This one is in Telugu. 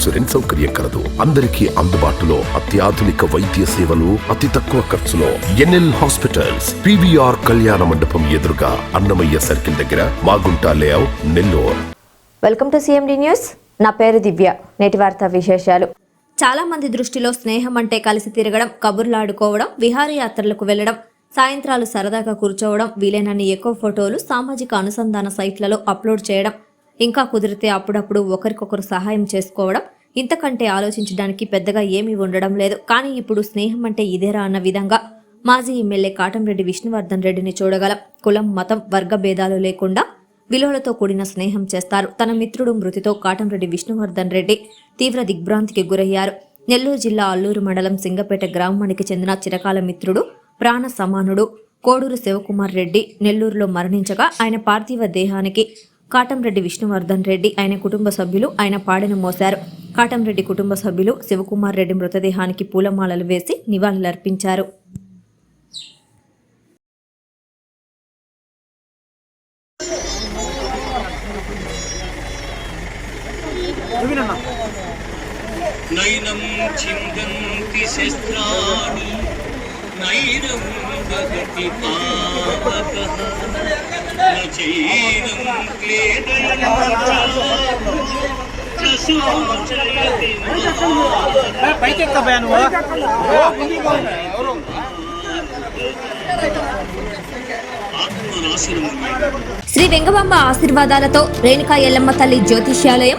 ఇన్సూరెన్స్ సౌకర్యం కలదు. అందరికీ అందుబాటులో అత్యాధునిక వైద్య సేవలు అతి తక్కువ ఖర్చులో. ఎన్ఎల్ హాస్పిటల్స్ పివిఆర్ కళ్యాణ మండపం ఎదురుగా అన్నమయ్య సర్కిల్ దగ్గర Magunta layout Nellore. Welcome to CMD news. నా పేరు దివ్య. నేటి వార్తా విశేషాలు. చాలా మంది దృష్టిలో స్నేహం అంటే కలిసి తిరగడం కబుర్లాడుకోవడం విహారయాత్రలకు వెళ్ళడం సాయంత్రాలు సరదాగా కూర్చోవడం వీలైనన్ని ఎక్కువ ఫోటోలు సామాజిక అనుసంధాన సైట్లలో అప్లోడ్ చేయడం ఇంకా కుదిరితే అప్పుడప్పుడు ఒకరికొకరు సహాయం చేసుకోవడం ఇంతకంటే ఆలోచించడానికి పెద్దగా ఏమీ ఉండడం లేదు. కానీ ఇప్పుడు స్నేహం అంటే ఇదేరా అన్న విధంగా మాజీ ఎమ్మెల్యే కాటంరెడ్డి విష్ణువర్ధన్ రెడ్డిని చూడగలం. కులం మతం వర్గ భేదాలు లేకుండా విలువలతో కూడిన స్నేహం చేస్తారు. తన మిత్రుడు మృతితో కాటంరెడ్డి విష్ణువర్ధన్ రెడ్డి తీవ్ర దిగ్భ్రాంతికి గురయ్యారు. నెల్లూరు జిల్లా అల్లూరు మండలం సింగపేట గ్రామానికి చెందిన చిరకాల మిత్రుడు ప్రాణ సమానుడు కోడూరు శివకుమార్ రెడ్డి నెల్లూరులో మరణించగా ఆయన పార్థివ దేహానికి కాటంరెడ్డి విష్ణువర్ధన్ రెడ్డి ఆయన కుటుంబ సభ్యులు ఆయన పాడెను మోశారు. కాటంరెడ్డి కుటుంబ సభ్యులు శివకుమార్ రెడ్డి మృతదేహానికి పూలమాలలు వేసి నివాళులర్పించారు. నైనం నైనం శ్రీ వెంగబామ్మ ఆశీర్వాదాలతో రేణుకా ఎల్లమ్మ తల్లి జ్యోతిష్యాలయం